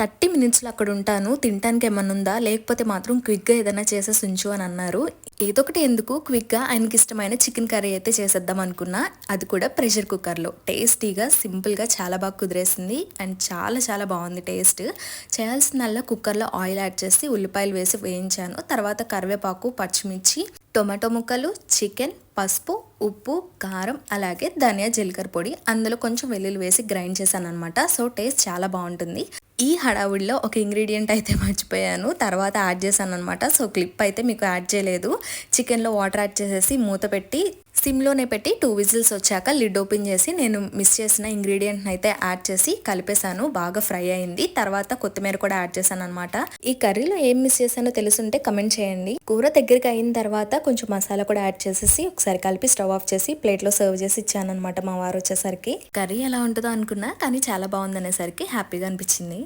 Thirty మినిట్స్లో అక్కడ ఉంటాను. తినడానికి ఏమన్నా ఉందా? లేకపోతే మాత్రం క్విక్గా ఏదైనా చేసేసి ఉంచు అని అన్నారు. ఏదో ఒకటి ఎందుకు క్విక్గా? ఆయనకి ఇష్టమైన చికెన్ కర్రీ అయితే చేసేద్దాం అనుకున్నా. అది కూడా ప్రెషర్ కుక్కర్లో. టేస్టీగా సింపుల్గా చాలా బాగా కుదిరేసింది. అండ్ చాలా చాలా బాగుంది టేస్ట్. చేయాల్సినల్లా కుక్కర్లో ఆయిల్ యాడ్ చేసి ఉల్లిపాయలు వేసి వేయించాను. తర్వాత కరివేపాకు పచ్చిమిర్చి టొమాటో ముక్కలు చికెన్ పసుపు ఉప్పు కారం అలాగే ధనియా జీలకర్ర పొడి. అందులో కొంచెం వెల్లుల్లి వేసి గ్రైండ్ చేశాను అనమాట సో టేస్ట్ చాలా బాగుంటుంది. ఈ హడావుడిలో ఒక ఇంగ్రీడియంట్ అయితే మర్చిపోయాను. తర్వాత యాడ్ చేశాను అనమాట సో క్లిప్ అయితే మీకు యాడ్ చేయలేదు. చికెన్లో వాటర్ యాడ్ చేసేసి మూత పెట్టి సిమ్లోనే పెట్టి టూ విజిల్స్ వచ్చాక లిడ్ ఓపెన్ చేసి నేను మిస్ చేసిన ఇంగ్రీడియంట్ని అయితే యాడ్ చేసి కలిపేశాను. బాగా ఫ్రై అయింది. తర్వాత కొత్తిమీర కూడా యాడ్ చేశాను అనమాట ఈ కర్రీలో ఏం మిస్ చేశానో తెలుసుంటే కమెంట్ చేయండి. కూర దగ్గరికి అయిన తర్వాత కొంచెం మసాలా కూడా యాడ్ చేసేసి ఒకసారి కలిపి స్టవ్ ఆఫ్ చేసి ప్లేట్లో సర్వ్ చేసి ఇచ్చాను అనమాట మా వారు వచ్చేసరికి. కర్రీ ఎలా ఉంటుందో అనుకున్నా కానీ చాలా బాగుంది అనేసరికి హ్యాపీగా అనిపించింది.